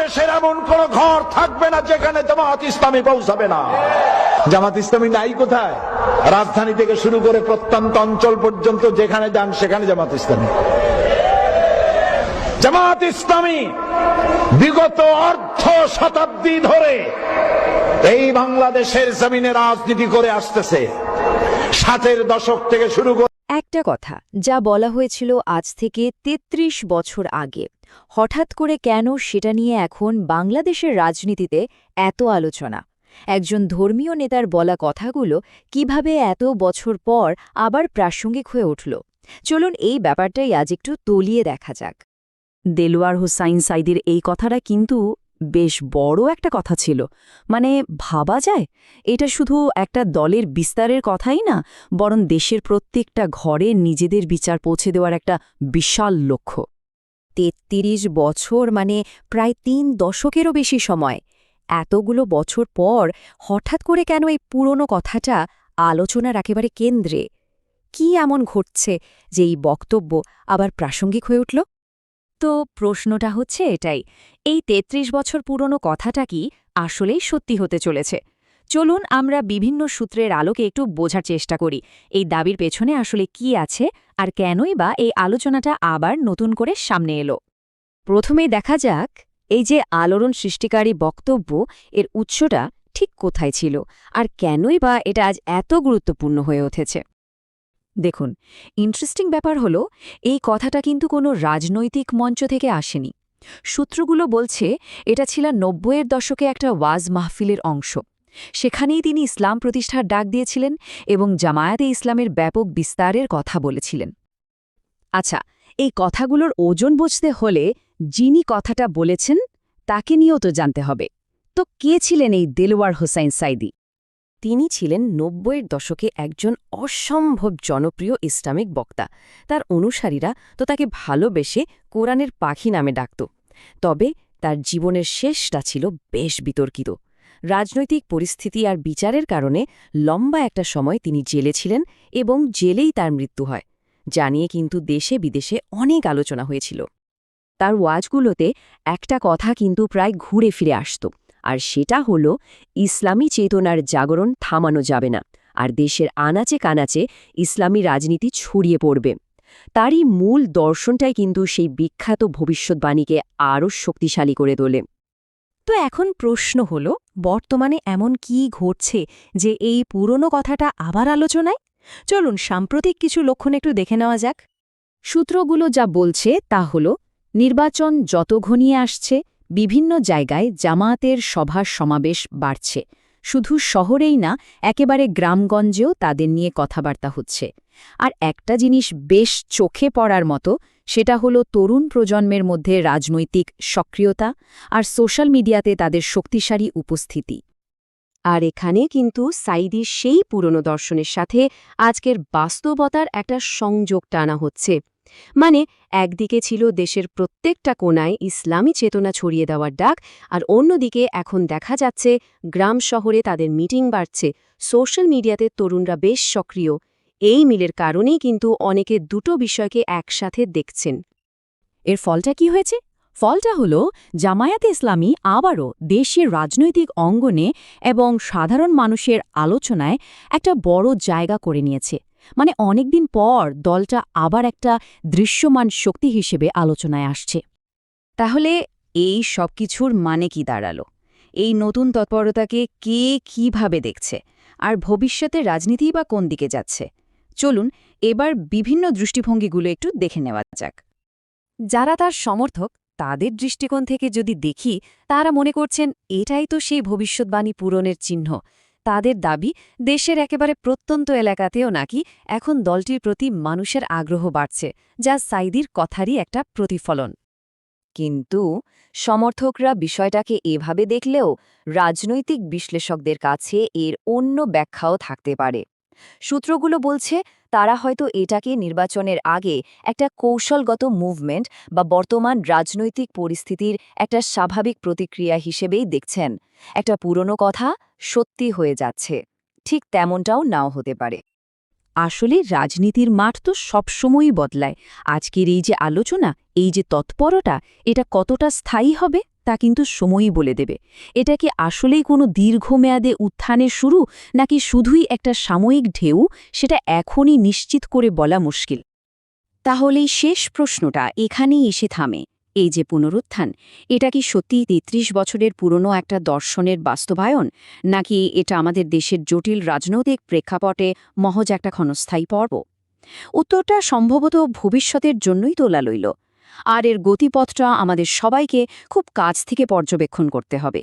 বাংলাদেশের এমন কোন ঘর থাকবে না যেখানে জামাত ইসলামী পৌঁছাবে না। জামাত ইসলামী নাই কোথায়? রাজধানী থেকে শুরু করে প্রত্যন্ত অঞ্চল পর্যন্ত যেখানে যান, সেখানে জামাত ইসলামী। জামাত ইসলামী বিগত অর্ধ শতাব্দী ধরে এই বাংলাদেশের জমিনে রাজনীতি করে আসতেছে। ষাটের দশক থেকে শুরু করে একটা কথা, যা বলা হয়েছিল আজ থেকে ৩৩ বছর আগে। হঠাৎ করে কেন সেটা নিয়ে এখন বাংলাদেশের রাজনীতিতে এত আলোচনা? একজন ধর্মীয় নেতার বলা কথাগুলো কীভাবে এত বছর পর আবার প্রাসঙ্গিক হয়ে উঠল? চলুন এই ব্যাপারটাই আজ একটু তলিয়ে দেখা যাক। দেলোয়ার হুসাইন সাইদির এই কথাটা কিন্তু বেশ বড় একটা কথা ছিল। মানে ভাবা যায়? এটা শুধু একটা দলের বিস্তারের কথাই না, বরং দেশের প্রত্যেকটা ঘরে নিজেদের বিচার পৌঁছে দেওয়ার একটা বিশাল লক্ষ্য। তেত্রিশ বছর মানে প্রায় তিন দশকেরও বেশি সময়। এতগুলো বছর পর হঠাৎ করে কেন এই পুরনো কথাটা আলোচনার একেবারে কেন্দ্রে? কি এমন ঘটছে যে এই বক্তব্য আবার প্রাসঙ্গিক হয়ে উঠল? তো প্রশ্নটা হচ্ছে এটাই, এই ৩৩ বছর পুরনো কথাটা কি আসলেই সত্যি হতে চলেছে? চলুন আমরা বিভিন্ন সূত্রের আলোকে একটু বোঝার চেষ্টা করি। এই দাবির পেছনে আসলে কি আছে আর কেনই বা এই আলোচনাটা আবার নতুন করে সামনে এলো। প্রথমেই দেখা যাক, এই যে আলোড়ন সৃষ্টিকারী বক্তব্য, এর উৎসটা ঠিক কোথায় ছিল আর কেনই বা এটা আজ এত গুরুত্বপূর্ণ হয়ে উঠেছে। দেখুন ইন্টারেস্টিং ব্যাপার হল, এই কথাটা কিন্তু কোনো রাজনৈতিক মঞ্চ থেকে আসেনি। সূত্রগুলো বলছে, এটা ছিল নব্বইয়ের দশকে একটা ওয়াজ মাহফিলের অংশ। সেখানেই তিনি ইসলাম প্রতিষ্ঠার ডাক দিয়েছিলেন এবং জামায়াতে ইসলামের ব্যাপক বিস্তারের কথা বলেছিলেন। আচ্ছা এই কথাগুলোর ওজন বুঝতে হলে যিনি কথাটা বলেছেন, তাকে নিয়েও তো জানতে হবে। তো কে ছিলেন এই দেলোয়ার হোসাইন সাইদি? তিনি ছিলেন নব্বইয়ের দশকে একজন অসম্ভব জনপ্রিয় ইসলামিক বক্তা। তার অনুসারীরা তো তাকে ভালোবেসে কোরআনের পাখি নামে ডাকত। তবে তার জীবনের শেষটা ছিল বেশ বিতর্কিত। রাজনৈতিক পরিস্থিতি আর বিচারের কারণে লম্বা একটা সময় তিনি জেলে ছিলেন এবং জেলেই তার মৃত্যু হয় জানিয়ে কিন্তু দেশে বিদেশে অনেক আলোচনা হয়েছিল। তার ওয়াজগুলোতে একটা কথা কিন্তু প্রায় ঘুরে ফিরে আসত, আর সেটা হল, ইসলামী চেতনার জাগরণ থামানো যাবে না, আর দেশের আনাচে কানাচে ইসলামী রাজনীতি ছড়িয়ে পড়বে। তারই মূল দর্শনটাই কিন্তু সেই বিখ্যাত ভবিষ্যৎবাণীকে আরও শক্তিশালী করে তোলে। তো এখন প্রশ্ন হল বর্তমানে এমন কি ঘটছে যে এই পুরনো কথাটা আবার আলোচনায়? চলুন সাম্প্রতিক কিছু লক্ষণ একটু দেখে নেওয়া যাক। সূত্রগুলো যা বলছে তা হল, নির্বাচন যত ঘনিয়ে আসছে, বিভিন্ন জায়গায় জামায়াতের সভা সমাবেশ বাড়ছে। শুধু শহরেই না, একেবারে গ্রামগঞ্জেও তাদের নিয়ে কথাবার্তা হচ্ছে। আর একটা জিনিস বেশ চোখে পড়ার মতো সেটা হলো তরুণ প্রজন্মের মধ্যে রাজনৈতিক সক্রিয়তা আর সোশ্যাল মিডিয়াতে তাদের শক্তিশালী উপস্থিতি। আর এখানে কিন্তু সাইদির সেই পুরনো দর্শনের সাথে আজকের বাস্তবতার একটা সংযোগ টানা হচ্ছে। মানে একদিকে ছিল দেশের প্রত্যেকটা কোনায় ইসলামী চেতনা ছড়িয়ে দেওয়ার ডাক, আর অন্যদিকে এখন দেখা যাচ্ছে গ্রাম শহরে তাদের মিটিং বাড়ছে। সোশ্যাল মিডিয়াতে তরুণরা বেশ সক্রিয়। এই মিলের কারণেই কিন্তু অনেকে দুটো বিষয়কে একসাথে দেখছেন। এর ফলটা কি হয়েছে? ফলটা হল, জামায়াতে ইসলামী আবারও দেশের রাজনৈতিক অঙ্গনে এবং সাধারণ মানুষের আলোচনায় একটা বড় জায়গা করে নিয়েছে। মানে অনেকদিন পর দলটা আবার একটা দৃশ্যমান শক্তি হিসেবে আলোচনায় আসছে। তাহলে এই সব কিছুর মানে কি দাঁড়াল? এই নতুন তৎপরতাকে কে কীভাবে দেখছে? আর ভবিষ্যতে রাজনীতি বা কোন দিকে যাচ্ছে? চলুন এবার বিভিন্ন দৃষ্টিভঙ্গিগুলো একটু দেখে নেওয়া যাক। যারা তার সমর্থক, তাদের দৃষ্টিকোণ থেকে যদি দেখি, তারা মনে করছেন, এটাই তো সেই ভবিষ্যৎবাণী পূরণের চিহ্ন। তাদের দাবি, দেশের একেবারে প্রত্যন্ত এলাকাতেও নাকি এখন দলটির প্রতি মানুষের আগ্রহ বাড়ছে, যা সাইদির কথারই একটা প্রতিফলন। কিন্তু সমর্থকরা বিষয়টাকে এভাবে দেখলেও রাজনৈতিক বিশ্লেষকদের কাছে এর অন্য ব্যাখ্যাও থাকতে পারে। সূত্রগুলো বলছে, তারা হয়তো এটাকে নির্বাচনের আগে একটা কৌশলগত মুভমেন্ট বা বর্তমান রাজনৈতিক পরিস্থিতির একটা স্বাভাবিক প্রতিক্রিয়া হিসেবেই দেখছেন। একটা পুরনো কথা সত্যি হয়ে যাচ্ছে। ঠিক তেমনটাও নাও হতে পারে। আসলে রাজনীতির মাঠ তো সবসময়ই বদলায়। আজকের এই যে আলোচনা, এই যে তৎপরতা, এটা কতটা স্থায়ী হবে? তা কিন্তু সময়ই বলে দেবে। এটা কি আসলেই কোনো দীর্ঘমেয়াদে উত্থানের শুরু, নাকি শুধুই একটা সাময়িক ঢেউ, সেটা এখনই নিশ্চিত করে বলা মুশকিল? তাহলেই শেষ প্রশ্নটা এখানেই এসে থামে। এই যে পুনরুত্থান, এটা কি সত্যিই তেত্রিশ বছরের পুরনো একটা দর্শনের বাস্তবায়ন, নাকি এটা আমাদের দেশের জটিল রাজনৈতিক প্রেক্ষাপটে মহজ একটা ক্ষণস্থায়ী পর্ব? উত্তরটা সম্ভবত ভবিষ্যতের জন্যই তোলা লইল। আর এর গতিপথটা আমাদের সবাইকে খুব কাছ থেকে পর্যবেক্ষণ করতে হবে।